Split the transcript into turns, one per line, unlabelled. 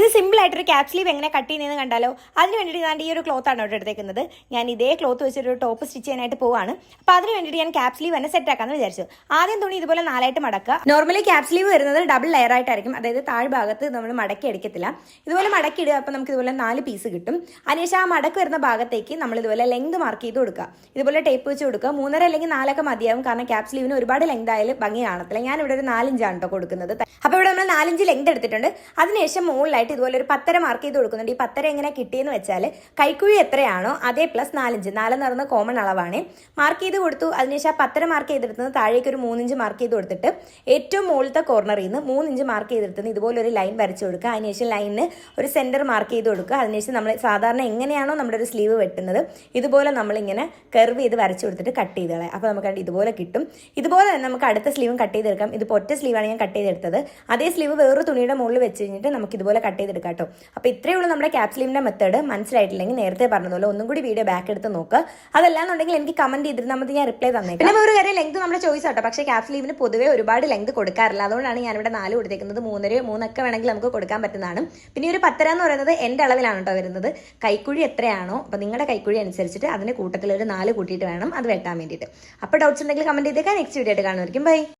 ഇത് സിമ്പിൾ ആയിട്ടൊരു cap sleeve എങ്ങനെ കട്ട് ചെയ്യുന്നതെന്ന് കണ്ടാലോ? അതിന് വേണ്ടിയിട്ട് ഞാൻ ഈ ഒരു ക്ലോത്ത് ആണ് ഇവിടെ എടുത്തേക്കുന്നത്. ഞാൻ ഇതേ ക്ലോത്ത് വെച്ചിട്ട് ഒരു ടോപ്പ് സ്റ്റിച്ച് ചെയ്യാനായിട്ട് പോവാണ്. അപ്പോൾ അതിന് വേണ്ടിയിട്ട് ഞാൻ ക്യാപ് സ്ലീവ് തന്നെ സെറ്റ് ആക്കാമെന്ന് വിചാരിച്ചു. ആദ്യം തുണി ഇതുപോലെ നാലായിട്ട് മടക്കുക. നോർമലി ക്യാപ് സ്ലീവ് വരുന്നത് ഡബിൾ ലെയർ ആയിട്ടായിരിക്കും. അതായത് താഴ്ഭാഗത്ത് നമ്മൾ മടക്കി അടിക്കത്തില്ല ഇതുപോലെ മടക്കി ഇടുക അപ്പോൾ നമുക്ക് ഇതുപോലെ നാല് പീസ് കിട്ടും. അതിനുശേഷം ആ മടക്ക് വരുന്ന ഭാഗത്തേക്ക് നമ്മൾ ഇതുപോലെ ലെങ്ത് മാർക്ക് ചെയ്ത് കൊടുക്കുക. ഇതുപോലെ ടേപ്പ് വെച്ച് കൊടുക്കുക. മൂന്നര അല്ലെങ്കിൽ നാലൊക്കെ മതിയാവും. കാരണം ക്യാപ് സ്ലീവിന് ഒരുപാട് ലെങ്ത് ആയാലും ഭംഗി കാണത്തില്ല. ഞാൻ ഇവിടെ ഒരു നാലിഞ്ചാണ് കേട്ടോ കൊടുക്കുന്നത്. അപ്പോൾ ഇവിടെ നമ്മൾ നാലിഞ്ച് ലെങ്ത് എടുത്തിട്ടുണ്ട്. അതിനുശേഷം മുകളിലായിട്ട് ഇതുപോലെ ഒരു പത്തര മാർക്ക് ചെയ്ത് കൊടുക്കുന്നുണ്ട്. ഈ പത്തര എങ്ങനെ കിട്ടിയെന്ന് വെച്ചാൽ കൈക്കുഴി എത്രയാണോ അതേ പ്ലസ് നാലഞ്ച്. നാലെന്ന് പറയുന്ന കോമൺ അളവാണ്. മാർക്ക് ചെയ്ത് കൊടുത്തു. അതിനുശേഷം ആ പത്തര മാർക്ക് ചെയ്തെടുത്തുന്നത് താഴേക്ക് ഒരു മൂന്നിഞ്ച് മാർക്ക് ചെയ്ത് കൊടുത്തിട്ട് ഏറ്റവും മുകളിലത്തെ കോർണറിൽ നിന്ന് മൂന്നിഞ്ച് മാർക്ക് ചെയ്തെടുത്തുന്നത് ഇതുപോലെ ഒരു ലൈൻ വരച്ച് കൊടുക്കുക. അതിനുശേഷം ലൈനിന് ഒരു സെന്റർ മാർക്ക് ചെയ്ത് കൊടുക്കുക. അതിനുശേഷം നമ്മൾ സാധാരണ എങ്ങനെയാണോ നമ്മുടെ ഒരു സ്ലീവ് വെട്ടുന്നത് ഇതുപോലെ നമ്മളിങ്ങനെ കർവ് ചെയ്ത് വരച്ച് കൊടുത്തിട്ട് കട്ട് ചെയ്ത് കളയാം. അപ്പോൾ നമുക്ക് ഇതുപോലെ കിട്ടും. ഇതുപോലെ തന്നെ നമുക്ക് അടുത്ത സ്ലീവും കട്ട് ചെയ്തെടുക്കാം. ഇത് ഒറ്റ സ്ലീവാണ് ഞാൻ കട്ട് ചെയ്തെടുത്തത്. അതേ സ്ലീവ് വേറൊരു തുണിയുടെ മുകളിൽ വെച്ച് കഴിഞ്ഞിട്ട് നമുക്ക് ഇതുപോലെ കട്ട് ചെയ്തെടുക്കാം കേട്ടോ അപ്പോൾ ഇത്രയേ ഉള്ളൂ നമ്മുടെ ക്യാപ് മെത്തേഡ് മനസ്സിലായിട്ടില്ലെങ്കിൽ നേരത്തെ പറഞ്ഞതുപോലെ ഒന്നും കൂടി വീഡിയോ ബാക്ക് എടുത്ത് നോക്കുക അതല്ലാന്നുണ്ടെങ്കിൽ എനിക്ക് കമന്റ് ചെയ്തിരുന്നാൽ മതി ഞാൻ റിപ്ലൈ തന്നേക്കാം. പിന്നെ ഒരു കാര്യം ലെങ്ത് നമ്മുടെ ചോയ്സ് ആട്ടോ. പക്ഷേ ക്യാപ് പൊതുവെ ഒരുപാട് ലെങ്ത് കൊടുക്കാറില്ല. അതുകൊണ്ടാണ് ഞാനിവിടെ നാല് കൊടുത്തേക്കുന്നത്. മൂന്നര മൂന്നൊക്കെ വേണമെങ്കിൽ നമുക്ക് കൊടുക്കാൻ പറ്റുന്നതാണ്. പിന്നെ ഒരു പത്തര എന്ന് പറയുന്നത് എന്റെ അളവിലാണ് കേട്ടോ വരുന്നത്. കൈക്കുഴി എത്രയാണോ അപ്പോൾ നിങ്ങളുടെ കൈക്കുഴി അനുസരിച്ചിട്ട് അതിന് കൂട്ടത്തിൽ ഒരു നാല് കൂട്ടിയിട്ട് വേണം അത് വെട്ടാൻ വേണ്ടിയിട്ട്. അപ്പോൾ ഡൗട്ട്സ് ഉണ്ടെങ്കിൽ കമന്റ് ചെയ്തേക്കാം. നെക്സ്റ്റ് വീഡിയോ ആയിട്ട് കാണുമായിരിക്കും ബൈ